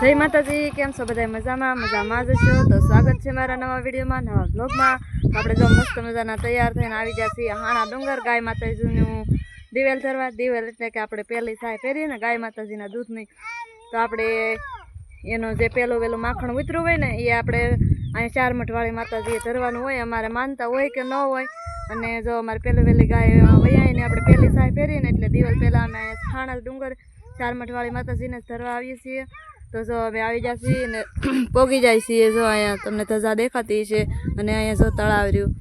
જય માતાજી, કેમ છો બધા મજામાં? મજામાં જ છો? તો સ્વાગત છે મારા નવા વિડીયોમાં, નવા બ્લોગમાં આપણે જો મસ્ત મજાના તૈયાર થઈને આવી ગયા છીએ હાણા ડુંગર ગાય માતાજીનું દિવેલ ધરવા. દિવેલ એટલે કે આપણે પહેલી સાય પહેરીએ ને ગાય માતાજીના દૂધની. તો આપણે એનું જે પહેલું વેલું માખણ ઉતર્યું હોય ને, એ આપણે અહીંયા ચાર મઠવાળી માતાજીએ ધરવાનું હોય. અમારે માનતા હોય કે ન હોય. અને જો અમારે પહેલી વહેલી ગાય વૈયાઈને આપણે પહેલી સાય પહેરીએ ને, એટલે દિવેલ પહેલાં અમે અહીંયા હાણા ડુંગર ચાર મઠવાળી માતાજીને ધરવા આવીએ છીએ. તો જો અમે આવી છીએ ને પોગી જાય છીએ જો અહીંયા તમને ધજા દેખાતી છે અને અહીંયા જો તળાવ રહ્યું.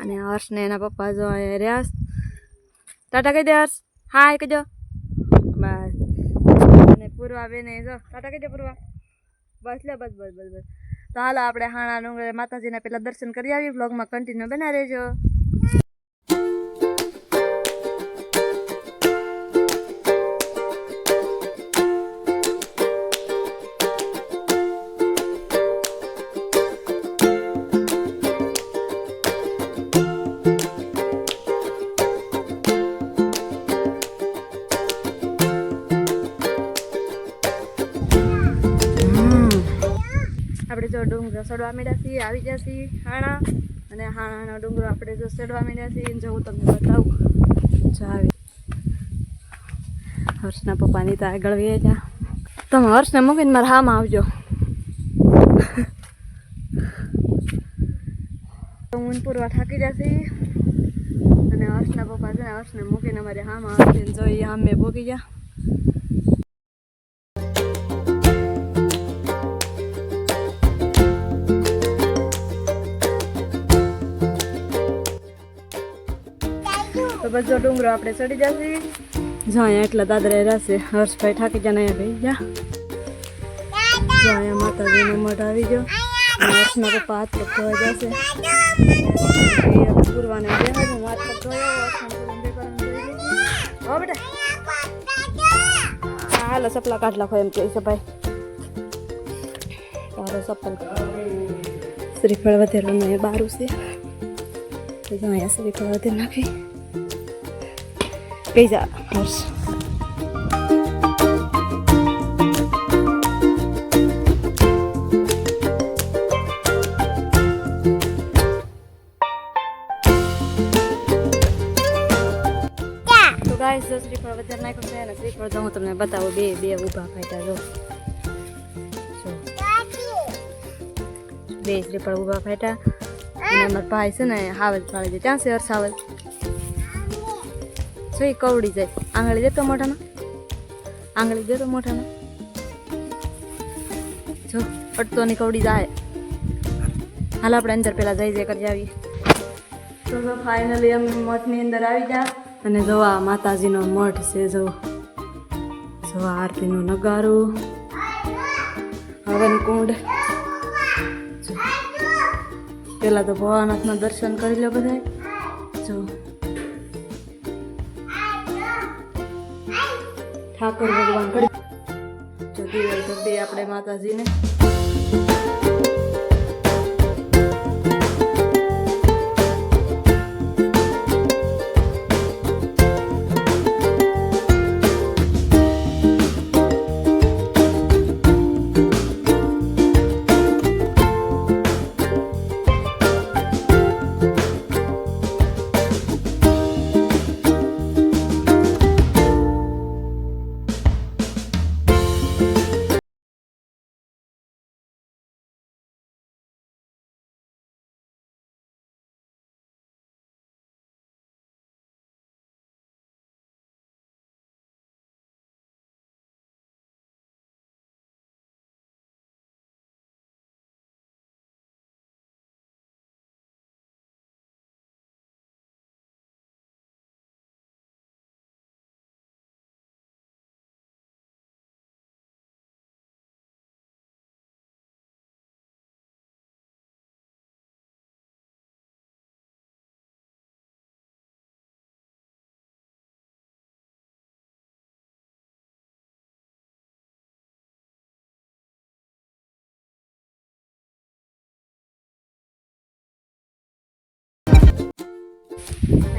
અને હર્ષને એના પપ્પા જો અહીંયા રહ્યા. ટાટા કહી દે હર્ષ. હા, એ કહેજો બસ. અને પૂર્વા બેને જો, ટાટા કહી દે પૂર્વા. બસ, લે, બસ બસ બસ બસ. તો હાલો આપણે હાણા ડુંગરે માતાજીના પેલા દર્શન કરી આવીએ. બ્લોગમાં કન્ટિન્યુ બના રહેજો. ચડવા માંડ્યા છીએ, આવી ગયા છીએ હાણા. અને હાણાનો ડુંગરો આપણે જો ચડવા માંડ્યા છીએ જો હું તમને બતાવું. જો આવી. હર્ષના પપ્પાની તો આગળ વે ત્યાં તમે હર્ષને મૂકીને મારા હામાં આવજો. હું પૂરવા થાકી જશે અને હર્ષના પપ્પા છે ને હર્ષને મૂકીને અમારે હામાં આવશે હા મેં ભોગી ગયા. તો બધો ડુંગરો આપણે ચડી જશે. જો અહીંયા એટલા દાદરા રહેશે હર્ષભાઈ થાકી જાય અહીંયા ભાઈ જા જો અહીંયા માતાજીનો મઠ આવી ગયો. હર્ષના પપ્પા હાથ પગ જશે. પૂરવાને બેહાડું હાથ પગ ધોયા. હો કાઢ નાખો એમ કહે છે ભાઈ. શ્રીફળ વધેલું ને બારું છે. તો શ્રીફળ વધે નાખી. જા તો ગાઈસ જો વધારે નાખ્યું છે ને શ્રીફળ તો હું તમને બતાવું, બે બે ઊભા ફાટ્યા જો. બે શ્રીફળ ઊભા ફાટ્યા અને અમારા ભાઈ છે ને, હાવલ ફાળી છે ત્યાં છે હાવજ જો કવડી જાય. આંગળી દેતો મોઢામાં. આંગળી દેતો મોઢામાં. જો અટતો ની કવડી જાય. હાલ આપણે અંદર પેલા જઈ જઈ કરી આવીએ. તો જો ફાઇનલી અમે મઠની અંદર આવી ગયા. અને જો આ માતાજીનો મઠ છે, જો. જો આરતીનું નગારું. હવન કુંડ. પેલા તો ભોળાનાથના દર્શન કરી લો બધા જો. ઠાકોર ભગવાન. કરી જતી હોય તો આપણે માતાજીને.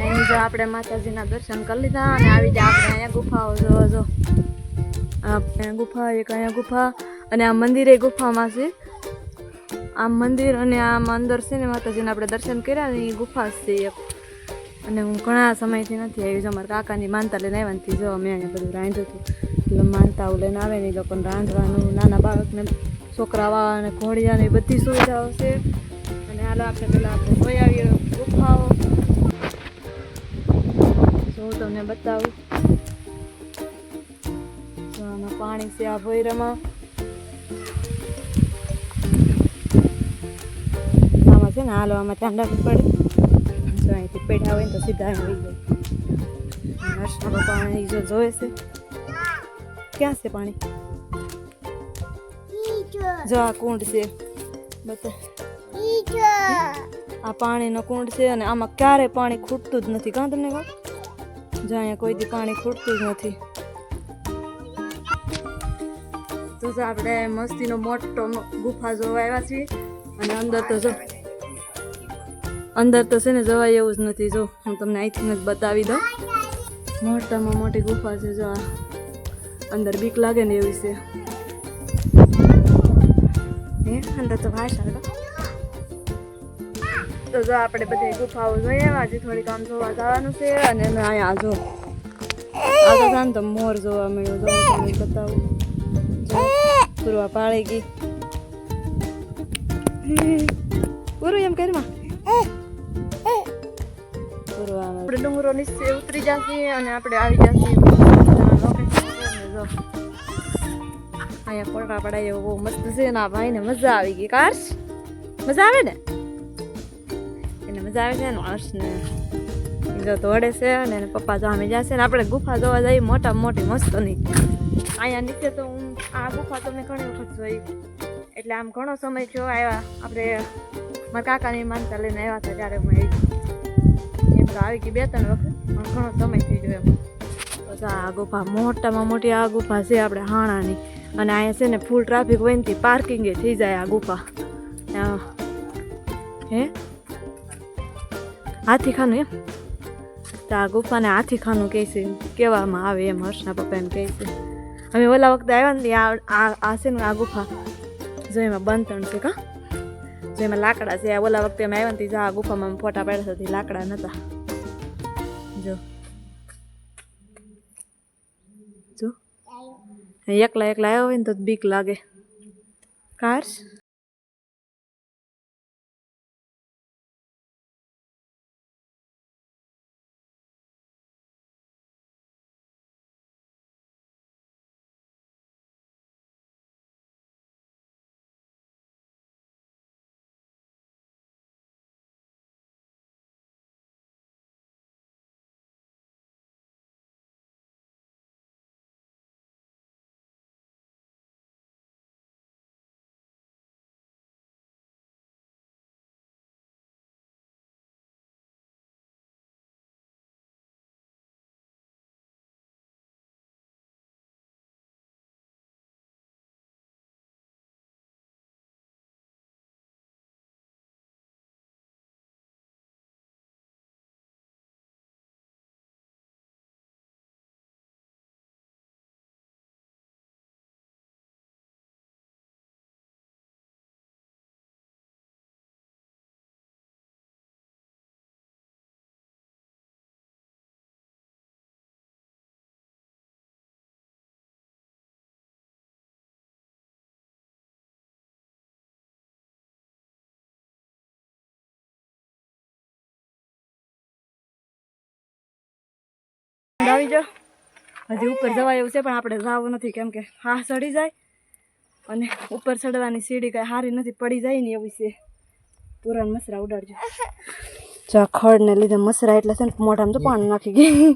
એની જો આપણે માતાજીના દર્શન કરી લીધા અને આવી જાય આપણે અહીંયા ગુફાઓ જો જો. અહીંયા ગુફા, એક અહીંયા ગુફા અને આ મંદિરે ગુફામાં છે. આ મંદિર અને આમ અંદર છે ને માતાજીને આપણે દર્શન કર્યા ને એ ગુફા છે એક. અને હું ઘણા સમયથી નથી આવી, જો મારા કાકાની માનતા લઈને આવ્યા નથી જો અમે અહીંયા બધું રાંધ્યું હતું. એટલે માનતાઓ લઈને આવે ને એ લોકોને રાંધવાનું, નાના બાળકને છોકરાવા અને ઘોડિયા ને બધી સુવિધાઓ છે. અને હાલો આપણે પેલા આપણે જોઈ આવીએ ગુફાઓ. જો હું તમને બતાવું. આમાં પાણી છે આ ભોયરામાં. આમાં છે ને હાલો આમાં રાખવું પડે. જો અહીંથી પેઢા હોય ને તો સીધા આવી જાય. હર્ષના પાણી જો જોવે છે. ક્યાં છે પાણી? જો આ કુંડ છે. બતા આ પાણીનો કુંડ છે અને આમાં ક્યારે પાણી ખૂટતું જ નથી. કાં તમને કહું જો અહીંયા કોઈ દી પાણી ખૂટતું જ નથી. તો આપણે મસ્તીનો મોટો ગુફા જોવા આવ્યા છીએ. અને અંદર તો જો અંદર તો છે ને જવાય એવું જ નથી. જો, હું તમને અહીંથી જ બતાવી દઉં. મોટામાં મોટી ગુફા છે. જો અંદર બીક લાગે ને એવી છે. હે, અંદર તો ભાષા તો જો આપણે બધી ગુફાઓ જોઈએ આજે થોડીક આમ જોવા જવાનું છે અને એમાં અહીંયા જો આગળ થાય ને તો મોર જોવા મળ્યો, જો તમને બતાવું. પૂરવા પાળી ગઈ. પૂરું એમ કરવા પૂરવા આપણે ડુંગરો નીચે ઉતરી જશે અને આપણે આવી જશે અહીંયા ફોટા પડાય બહુ મસ્ત છે ને ભાઈને મજા આવી ગઈ. કાશ? મજા આવે ને? મજા આવે છે ને હર્ષને જો દોડે છે અને એને પપ્પા જામે જશે ને આપણે ગુફા જોવા જઈએ મોટા મોટી મસ્તની. અહીંયા નીચે તો હું આ ગુફા તો મેં ઘણી વખત જોઈ. એટલે આમ ઘણો સમય થયો આવ્યા. આપણે મારા કાકાની માનતા લઈને આવ્યા હતા ત્યારે હું આવી. એમ તો આવી ગઈ બે ત્રણ વખત, પણ ઘણો સમય થઈ ગયો એમ. તો આ ગુફા મોટામાં મોટી આ ગુફા છે આપણે હાણાની. અને અહીંયા છે ને ફૂલ ટ્રાફિક હોય ને પાર્કિંગે થઈ જાય આ ગુફા. હે? હાથીખાનું એમ? તો આ ગુફાને હાથીખાનું કહે છે કહેવામાં આવે એમ હર્ષના પપ્પા એમ કહે છે. અમે ઓલા વખતે આવ્યા ને આ આ છે ને આ ગુફા જો એમાં બંધણ છે કા? જો એમાં લાકડા છે ઓલા વખતે અમે આવ્યા ને ત્યાં આ ગુફામાં ફોટા પાડ્યા હતા લાકડા નહોતા જો. જો. એકલા એકલા આવ્યો હોય ને તો બીક લાગે. કાર્સ આવી હજી ઉપર જવા એવું છે, પણ આપણે જવું નથી, કેમ કે હા ચડી જાય અને ઉપર ચડવાની સીડી કાંઈ સારી નથી, પડી જાય ને એવું છે. પુરાણ મસરા ઉડાડજો. જો ખડને લીધે મસરા એટલે છે ને મોઢામાં તો પાણી નાખી ગઈ.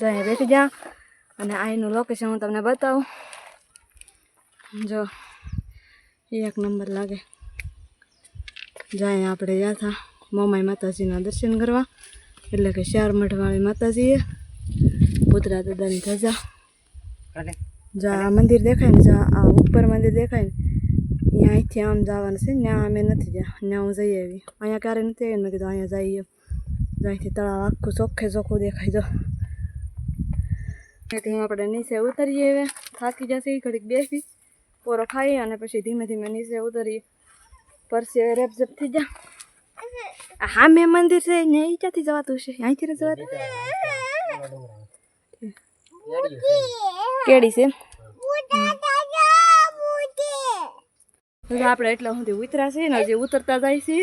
જાય બેઠી જા અને અહીંનું લોકેશન હું તમને બતાવું. જો એક નંબર લાગે. જાય આપણે ગયા હતા મોમાઈ માતાજીના દર્શન કરવા. એટલે કે ચાર મઠવાળી માતાજીએ પુતરા દાદાની ધજા. જા આ મંદિર દેખાય ને જા આ ઉપર મંદિર દેખાય ને ત્યાં અહીંથી આમ જવાનું છે ને ત્યાં અમે નથી ગયા ત્યાં હું જઈ આવી. અહીંયા ક્યારે નથી આવી? મેં કીધું અહીંયા જઈએ. જો અહીંથી તળાવ આખું ચોખ્ખે ચોખ્ખું દેખાય જો. અહીંથી આપણે નીચે ઉતરીએ હવે. થાકી જશે ઘડીક બેસી પોરો ખાઈએ અને પછી ધીમે ધીમે નીચે ઉતરીએ. પરસે રેપઝેપ થઈ જા. આ હા મેં મંદિર છે ને એ ક્યાંથી જવાતું છે અહીંથી ને જવાતું કેડી છે આપણે એટલા સુધી ઉતરા છે ને હજી ઉતરતા જાય છે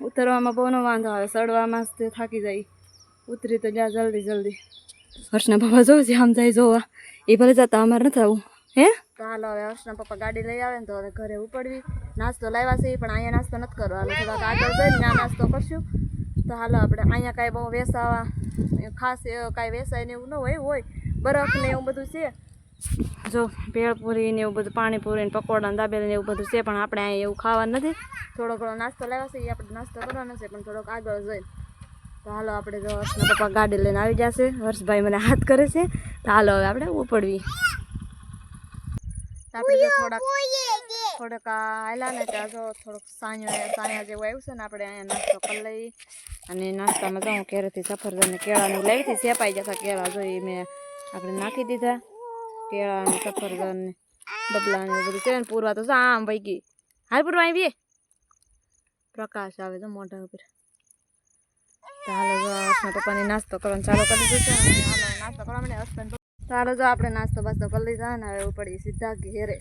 ઉતરવામાં બહુનો વાંધો આવે ચડવામાં જ તે થાકી જાય ઉતરી તો જા જલ્દી જલ્દી હર્ષના બાબા જોઉં છે આમ જાય જોવા એ ભલે જતા અમારે નથી આવું હે? હાલો, હવે હર્ષના પપ્પા ગાડી લઈ આવે ને તો હવે ઘરે ઉપડવી. નાસ્તો લાવ્યા છે, પણ અહીંયા નાસ્તો નથી કરવાનો થોડાક આગળ જઈને ત્યાં નાસ્તો કરશું. તો હાલો, આપણે અહીંયા કાંઈ બહુ વેસાવા ખાસ કાંઈ વેસાય ને એવું ન હોય હોય. બરફ ને એવું બધું છે. જો, ભેળપૂરી ને એવું બધું, પાણીપુરી ને પકોડા ને દાબેલી ને એવું બધું છે, પણ આપણે અહીંયા એવું ખાવાનું નથી. થોડો ઘણો નાસ્તો લાવ્યા છે, એ આપણે નાસ્તો કરવાનો છે, પણ થોડોક આગળ જઈને. તો હાલો, આપણે જો હર્ષના પપ્પા ગાડી લઈને આવી જશે હર્ષભાઈ મને હાથ કરે છે. તો હાલો, હવે આપણે ઉપડવી. આપણે જો થોડાક થોડાક આ ને ત્યાં જો થોડોક સાંયો સાંયા જેવું આવ્યું છે ને આપણે અહીંયા નાસ્તો કરી લઈ અને નાસ્તામાં જાઉં કેરેથી સફરજન કેળાનું લઈ હતી સેપાઈ જતા કેળા જોઈ મેં આપણે નાખી દીધા. કેળા ને સફરજન ને બબલા ને બધું છે ને પૂરવા તો આમ ભાઈ ગઈ. હાલ પૂરવા આવીએ પ્રકાશ આવે તો મોઢા ઉપર. તો હાલો જો પપ્પાની નાસ્તો કરવાનો ચાલુ કરી દીધો નાસ્તો કરવા મને હસબન્ડ હાલો જો આપણે નાસ્તો બાસ્તો કરી લીધા ને હવે ઉપડીએ સીધા ઘેરે.